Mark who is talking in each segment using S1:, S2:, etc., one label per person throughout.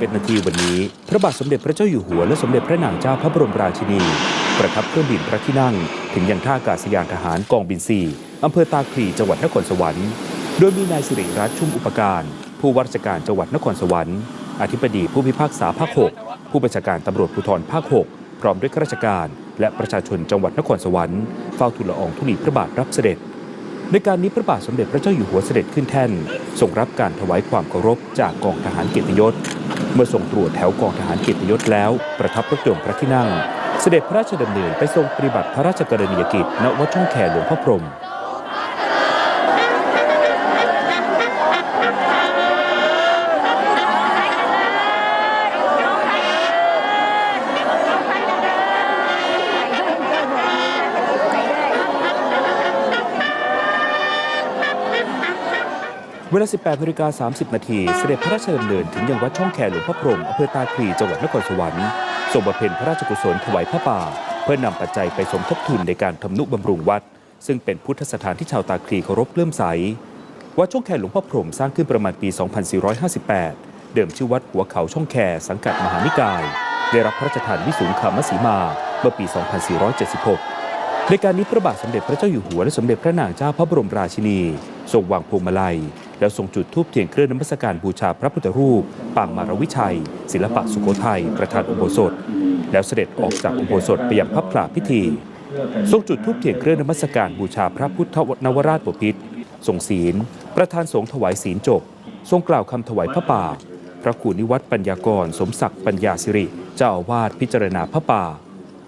S1: เป็นนาทีวันนี้ พระบาทสมเด็จพระเจ้าอยู่หัว และสมเด็จพระนางเจ้าพระบรมราชินี ประทับเครื่องบินพระที่นั่ง ถึงยังท่าอากาศยานทหารกองบินสี่อำเภอตาคลีจังหวัดนครสวรรค์ โดยมีนายสิริรัตน์ชุ่มอุปการ ผู้ว่าราชการจังหวัดนครสวรรค์อธิบดีผู้พิพากษาภาค6ผู้บัญชาการตำรวจภูธรภาค6พร้อมด้วยข้าราชการ และประชาชนจังหวัดนครสวรรค์เฝ้าทูลละอองธุลีพระบาทรับเสด็จ ในการนี้พระบาทสมเด็จพระเจ้าอยู่หัวเสด็จขึ้นแท่นทรงรับการถวายความเคารพจากกองทหารเกียรติยศ เมื่อส่งตรวจแถวกองทหารเกียรติยศแล้ว ประทับรถยนต์พระที่นั่ง เสด็จพระราชดำเนินไปทรงปฏิบัติพระราชกรณียกิจณวัดช่องแคหลวงพ่อพรหม เวลา 18นาฬิกา30 นาทีเสด็จพระราชดำเนินถึงยังวัดช่องแคหลวงพ่อพรหมอำเภอตาคลีจังหวัดนครสวรรค์ทรงบำเพ็ญพระราชกุศลถวายพระป่า เพื่อนำปัจจัยไปสมทบทุนในการทำนุบำรุงวัด ซึ่งเป็นพุทธสถานที่ชาวตาคลีเคารพเลื่อมใส วัดช่องแคหลวงพ่อพรหมสร้างขึ้นประมาณปี 2458 เดิมชื่อวัดหัวเขาช่องแคสังกัดมหานิกาย ได้รับพระราชทานวิสุงคามสีมาเมื่อปี 2476ในการนี้พระบาทสมเด็จพระเจ้าอยู่หัวและสมเด็จพระนางเจ้าพระบรมราชินีทรงวางพวงมาลัย แล้วทรงจุดธูปเทียนเครื่องนมัสการบูชาพระพุทธรูปปางมารวิชัย ศิลปะสุโขทัยประธานอุโบสถ แล้วเสด็จออกจากอุโบสถไปยังพระพลาพิธีทรงจุดธูปเทียนเครื่องนมัสการบูชาพระพุทธนวราชบพิตรทรงศีล ประธานสงฆ์ถวายศีลจบ ทรงกล่าวคำถวายพระป่า พระครูนิวัตรปัญญากร สมศักดิ์ปัญญาสิริ เจ้าอาวาสพิจารณาพระป่า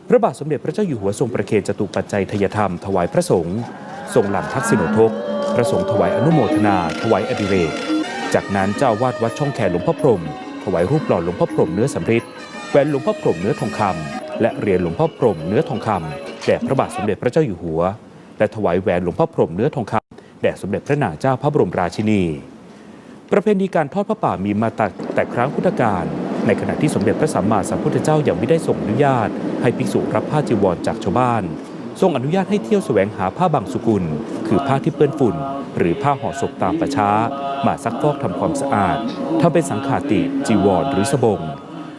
S1: พระบาทสมเด็จพระเจ้าอยู่หัวทรงประเคนจตุปัจจัยทยธรรมถวายพระสงฆ์ทรงหลังทักษิโนทก ระสงฆ์ถวายอนุโมทนา ถวายอดิเรก จากนั้นเจ้าวาดวัดช่องแคหลวงพ่อพรหมถวายรูปหล่อหลวงพ่อพรหมเนื้อสำริดแหวนหลวงพ่อพรหมเนื้อทองคำและเหรียญหลวงพ่อพรหมเนื้อทองคำแด่พระบาทสมเด็จพระเจ้าอยู่หัว และถวายแหวนหลวงพ่อพรหมเนื้อทองคำแด่สมเด็จพระนางเจ้าพระบรมราชินี ประเพณีการทอดพระป่ามีมาแต่แต่ครั้งพุทธกาลในขณะที่สมเด็จพระสัมมาสัมพุทธเจ้ายังไม่ได้ทรงอนุญาต ให้ภิกษุรับผ้าจีวรจากชาวบ้าน ทรงอนุญาตให้เที่ยวแสวงหาผ้าบางสุกุล คือผ้าที่เปื้อนฝุ่น หรือผ้าห่อศพตามประช้า มาซักฟอกทำความสะอาดทำเป็นสังขาติ จีวร หรือสบง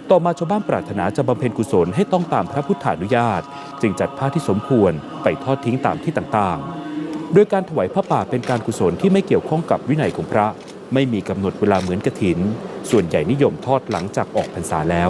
S1: ต่อมาชาวบ้านปรารถนาจะบำเพ็ญกุศลให้ต้องตามพระพุทธานุญาต จึงจัดผ้าที่สมควรไปทอดทิ้งตามที่ต่างๆ โดยการถวายผ้าป่าเป็นการกุศลที่ไม่เกี่ยวข้องกับวินัยของพระ ไม่มีกำหนดเวลาเหมือนกฐิน ส่วนใหญ่นิยมทอดหลังจากออกพรรษาแล้ว